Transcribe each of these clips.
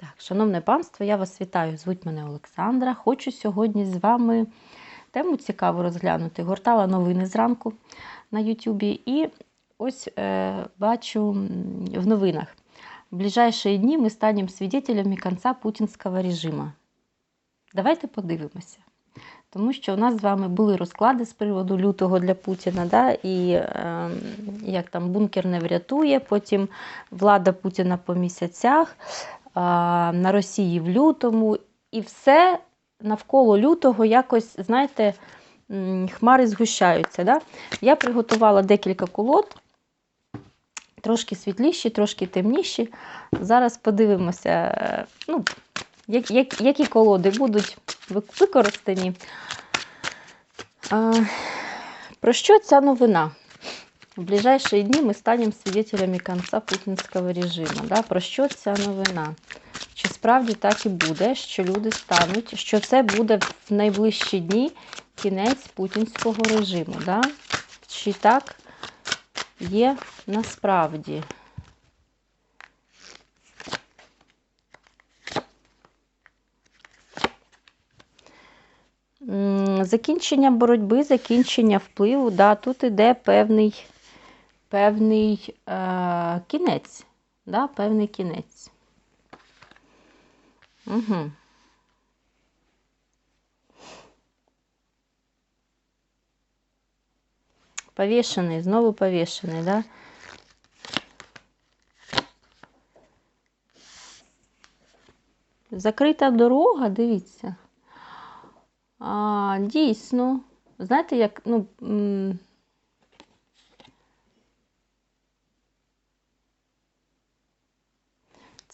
Так, шановне панство, я вас вітаю. Звуть мене Олександра. Хочу сьогодні з вами тему цікаву розглянути. Гортала новини зранку на Ютубі. І ось е, бачу в новинах. В ближайшие дні ми станемо свидетелями кінця путінського режиму. Давайте подивимося. Тому що у нас з вами були розклади з приводу лютого для Путіна, да? і е, як там бункер не врятує, потім влада Путіна по місяцях, на Росії в лютому, і все навколо лютого якось, знаєте, хмари згущаються. Да? Я приготувала декілька колод, трошки світліші, трошки темніші. Зараз подивимося, е, ну, як, як, які колоди будуть використані. А, про що ця новина? В ближайшие дні ми станемо свидетелями кінця путінського режиму. Да? Про що ця новина? Чи справді так і буде, що люди стануть, що це буде в найближчі дні кінець путінського режиму? Да? Чи так є насправді? Закінчення боротьби, закінчення впливу, да, тут іде певний, певний е, кінець. Да, певний кінець. Угу. Повішений, знову повішений, да? Закрита дорога, дивіться. А, дійсно. Знаєте, як, ну.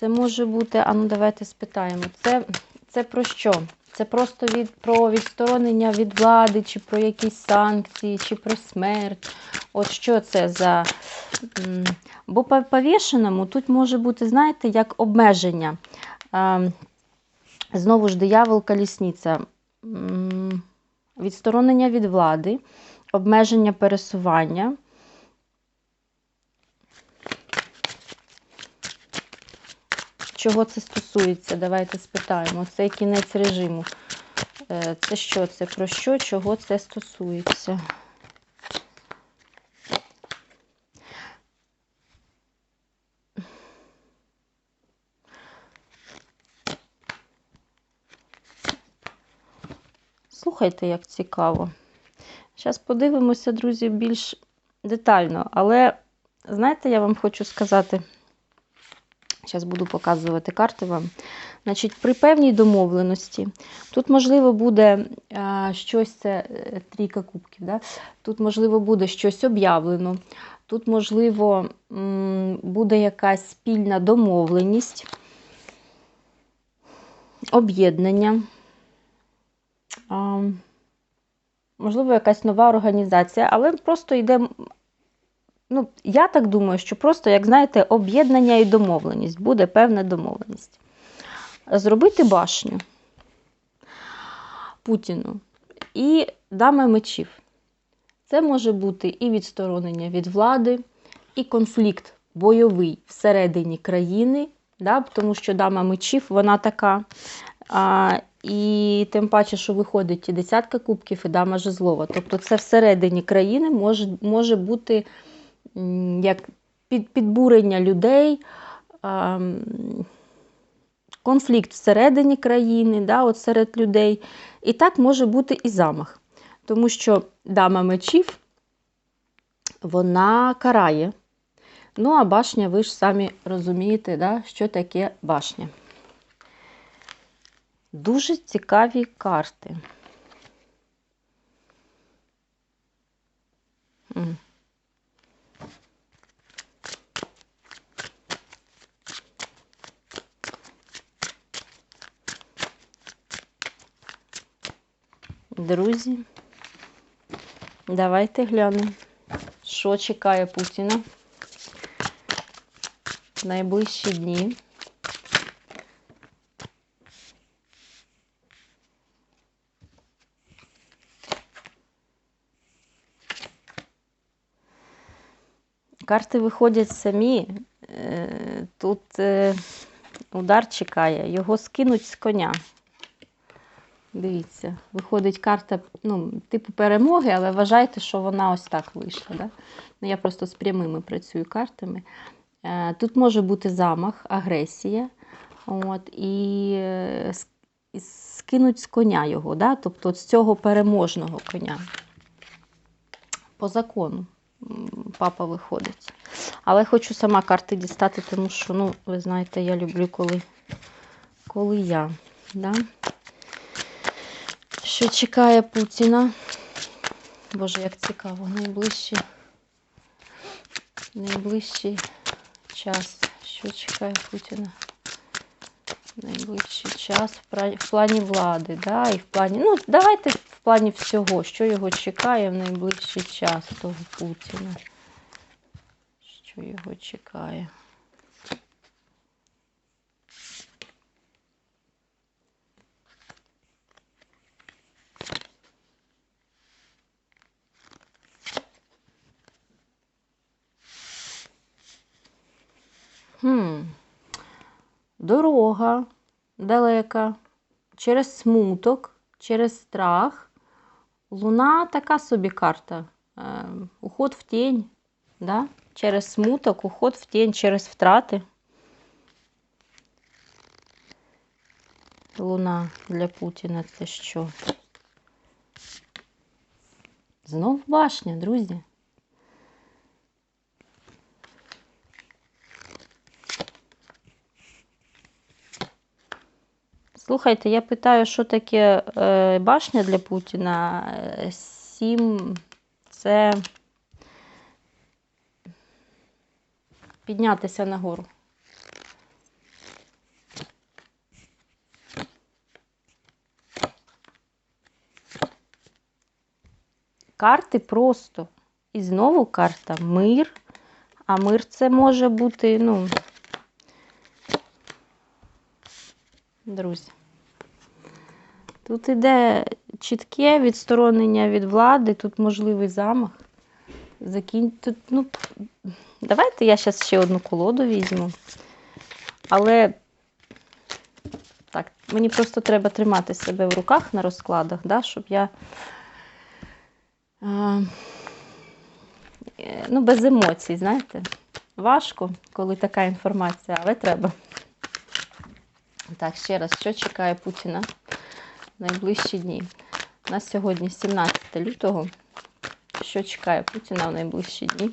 Це може бути, а ну давайте спитаємо. Це, це про що? Це просто від, про відсторонення від влади, чи про якісь санкції, чи про смерть. От що це за. Бо по повішеному тут може бути, знаєте, як обмеження. Знову ж диявол колісниця. Відсторонення від влади, обмеження пересування. Чого це стосується? Давайте спитаємо. Це кінець режиму. Е, Це що? Це про що? Чого це стосується? Слухайте, як цікаво. Зараз подивимося, друзі, більш детально. Але, знаєте, я вам хочу сказати, зараз буду показувати карти вам. Значить, при певній домовленості, тут, можливо, буде а, щось, це е, трійка кубків, да? тут, можливо, буде щось об'явлено, тут, можливо, буде якась спільна домовленість, об'єднання. Можливо, якась нова організація, але просто йде. Ну, я так думаю, що просто, як знаєте, об'єднання і домовленість, буде певна домовленість. Зробити башню Путіну і дами мечів. Це може бути і відсторонення від влади, і конфлікт бойовий всередині країни, да, тому що дама мечів, вона така. А, і тим паче, що виходить і десятка кубків, і дама жезлова. Тобто це всередині країни може, може бути як під, підбурення людей, конфлікт всередині країни, да, от серед людей. І так може бути і замах. Тому що дама мечів, вона карає. Ну, а башня, ви ж самі розумієте, да, що таке башня. Дуже цікаві карти. Друзі, давайте глянемо, що чекає Путіна в найближчі дні. Карти виходять самі. Е, Тут е, удар чекає. Його скинуть з коня. Дивіться, виходить карта ну, типу перемоги, але вважайте, що вона ось так вийшла. Да? Ну, я просто з прямими працюю картами. Е, Тут може бути замах, агресія. От, е, і скинуть з коня його, да? тобто з цього переможного коня. По закону папа виходить. Але хочу сама карти дістати, тому що, ну, ви знаєте, я люблю, коли, коли я. Да? Що чекає Путіна? Боже, як цікаво, найближчий, найближчий час. Що чекає Путіна? Найближчий час в плані влади, да? і в плані. Ну, давайте в плані всього, що його чекає в найближчий час того Путіна. Що його чекає? Хм. Дорога далека, через смуток, через страх. Луна така собі карта. Е, уход в тінь. Да? Через смуток, уход в тінь, через втрати. Луна для Путіна це що? Знов башня, друзі. Слухайте, я питаю, що таке е, башня для Путіна? Е, Сім це піднятися нагору. Карти просто. І знову карта мир. А мир це може бути, ну, друзі. Тут іде чітке відсторонення від влади, тут можливий замах. Закін... Тут, ну, давайте я зараз ще одну колоду візьму. Але так, мені просто треба тримати себе в руках на розкладах, да, щоб я. е, ну, без емоцій, знаєте. Важко, коли така інформація, але треба. Так, ще раз, що чекає Путіна найближчі дні? У нас сьогодні 17 лютого. Що чекає Путіна в найближчі дні?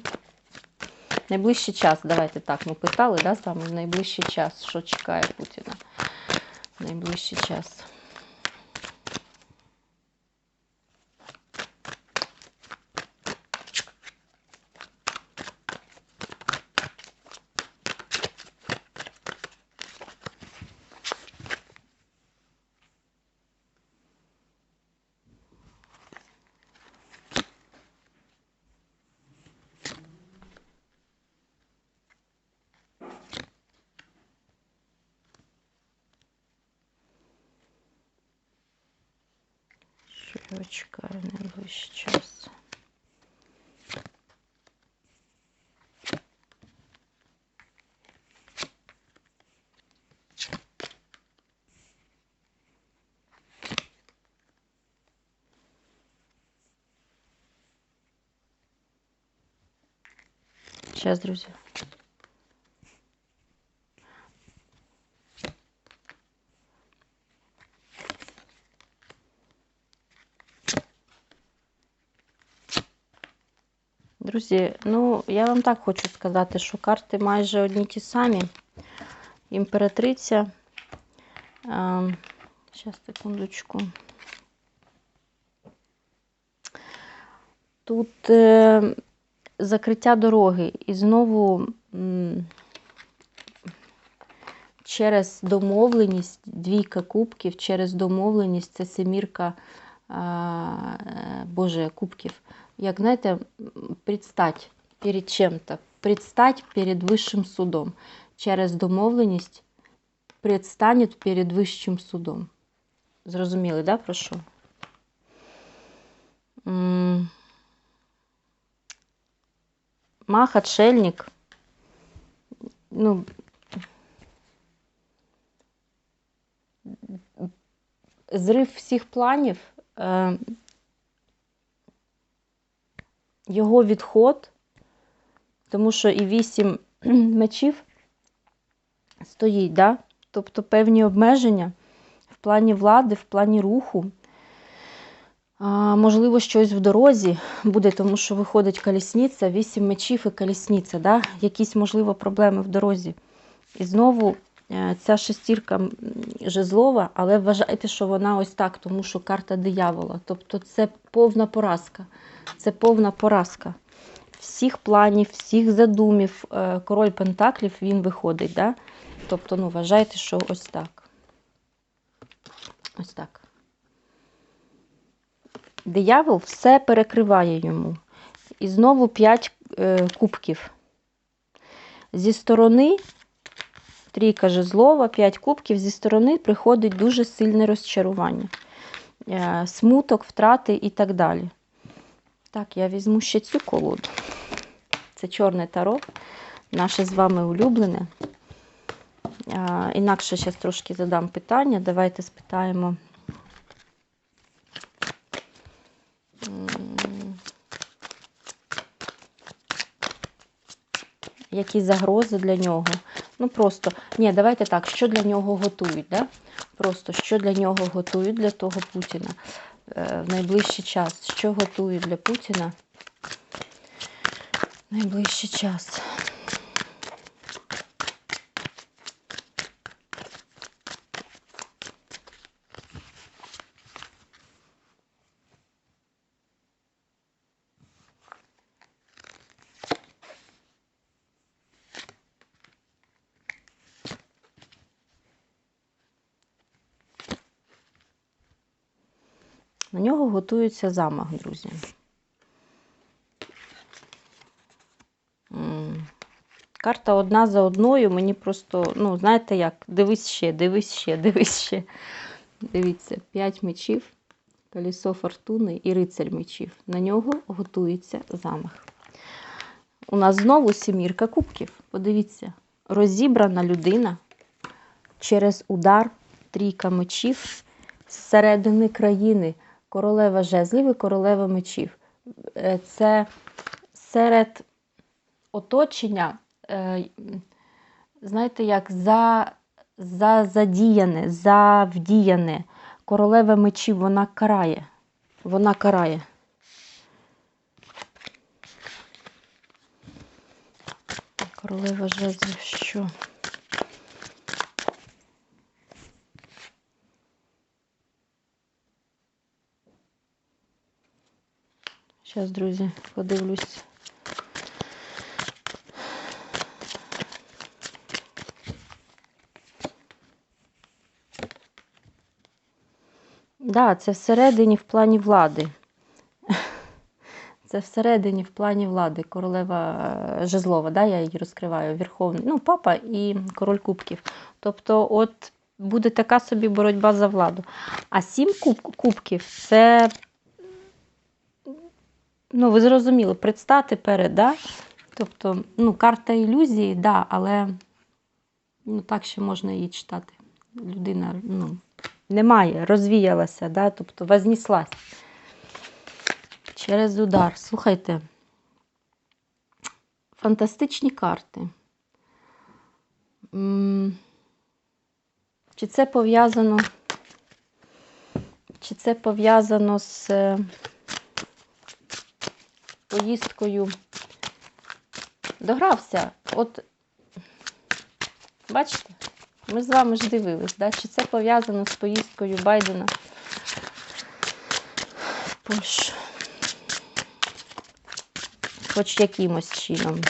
Найближчий час, давайте так, ми питали, да, з вами в найближчий час, що чекає Путіна найближчий час. Що його чекає в найближчий час? Сейчас, друзі. Друзі, ну я вам так хочу сказати, що карти майже одні ті самі. Імператриця. Зараз, секундочку. Тут е, закриття дороги і знову через домовленість, двійка кубків, через домовленість це семірка е, Боже, кубків. Як знаєте, предстать перед чим-то, предстать перед вищим судом. Через домовленість предстанет перед вищим судом. Зрозуміли, да, про що? Мах, отшельник. Ну, зрив всіх планів, е, його відход, тому що і вісім мечів стоїть, да? тобто певні обмеження в плані влади, в плані руху. А, можливо, щось в дорозі буде, тому що виходить колісниця, вісім мечів і колісниця, да? якісь, можливо, проблеми в дорозі. І знову ця шестірка жезлова, але вважайте, що вона ось так, тому що карта диявола. Тобто це повна поразка. Це повна поразка. Всіх планів, всіх задумів. Е, Король Пентаклів він виходить. Да? Тобто, ну, вважайте, що ось так. Ось так. Диявол все перекриває йому. І знову 5 е, кубків. Зі сторони, трійка жезлова, 5 кубків, зі сторони приходить дуже сильне розчарування. Е, смуток, втрати і так далі. Так, я візьму ще цю колоду. Це чорне таро, наше з вами улюблене. Інакше зараз трошки задам питання. Давайте спитаємо. Які загрози для нього? Ну просто, ні, давайте так, що для нього готують, да? Просто що для нього готують для того Путіна е, в найближчий час. Що готують для Путіна в найближчий час? На нього готується замах, друзі. Карта одна за одною. Мені просто, ну, знаєте як, дивись ще, дивись ще, дивись ще. Дивіться, 5 мечів, колесо фортуни і рицарь мечів. На нього готується замах. У нас знову сімірка кубків. Подивіться, розібрана людина через удар, трійка мечів зсередини країни. Королева жезлів і королева мечів. Е, Це серед оточення, е, знаєте, як за, за задіяне, завдіяне. Королева мечів, вона карає. Вона карає. Королева жезлів, що? Зараз, друзі, подивлюсь. Да, це всередині в плані влади. Це всередині в плані влади. Королева е, Жезлова, да, я її розкриваю, Верховний. Ну, папа і король кубків. Тобто, от буде така собі боротьба за владу. А сім куб, кубків це ну, ви зрозуміли, предстати перед, да? Тобто, ну, карта ілюзії, да, але ну, так ще можна її читати. Людина ну, немає, розвіялася, да? тобто вознеслась. Через удар. Слухайте, фантастичні карти. Чи це пов'язано? Чи це пов'язано з поїздкою? Догрався. От, бачите, ми з вами ж дивились, да? чи це пов'язано з поїздкою Байдена в Польщу? Хоч якимось чином.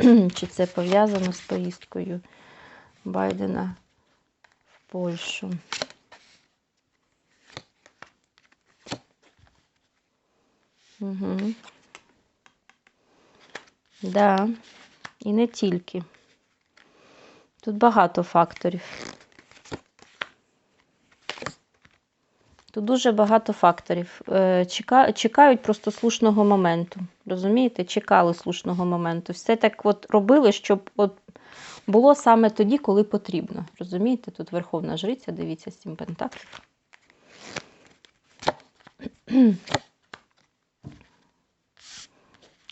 Чи це пов'язано з поїздкою Байдена в Польщу? Угу. Да, і не тільки. Тут багато факторів. Тут дуже багато факторів. Е, чекають просто слушного моменту. Розумієте? Чекали слушного моменту. Все так от робили, щоб от було саме тоді, коли потрібно. Розумієте, тут Верховна Жриця, дивіться, сім пентаклів.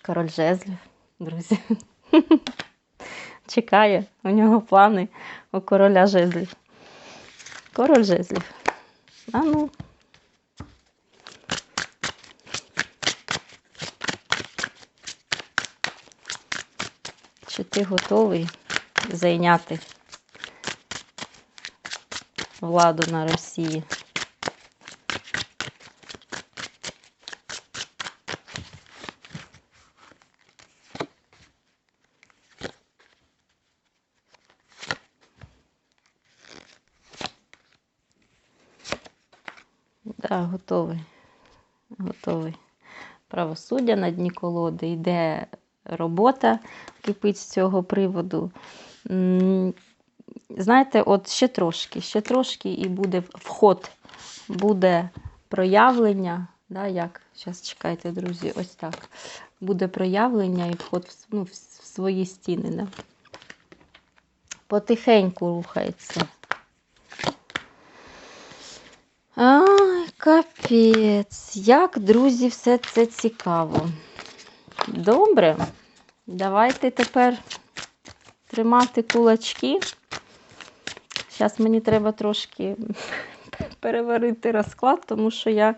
Король жезлів, друзі. Чекає, у нього плани у короля жезлів. Король жезлів. А ну. Чи ти готовий зайняти владу на Росії? Да, готовий. Готовий. Правосуддя на дні колоди. Йде робота, кипить з цього приводу. Знаєте, от ще трошки, ще трошки і буде вход, буде проявлення. Да, як? Зараз чекайте, друзі, ось так. Буде проявлення і вход в, ну, в свої стіни. Да? Потихеньку рухається. Ай, капець. Як, друзі, все це цікаво. Добре. Давайте тепер тримати кулачки. Зараз мені треба трошки переварити розклад, тому що я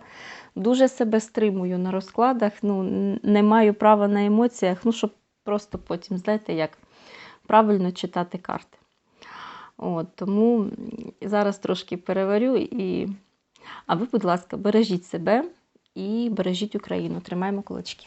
дуже себе стримую на розкладах. Ну, не маю права на емоціях, ну, щоб просто потім, знаєте, як правильно читати карти. От, тому зараз трошки переварю і. А ви, будь ласка, бережіть себе і бережіть Україну. Тримаємо кулачки.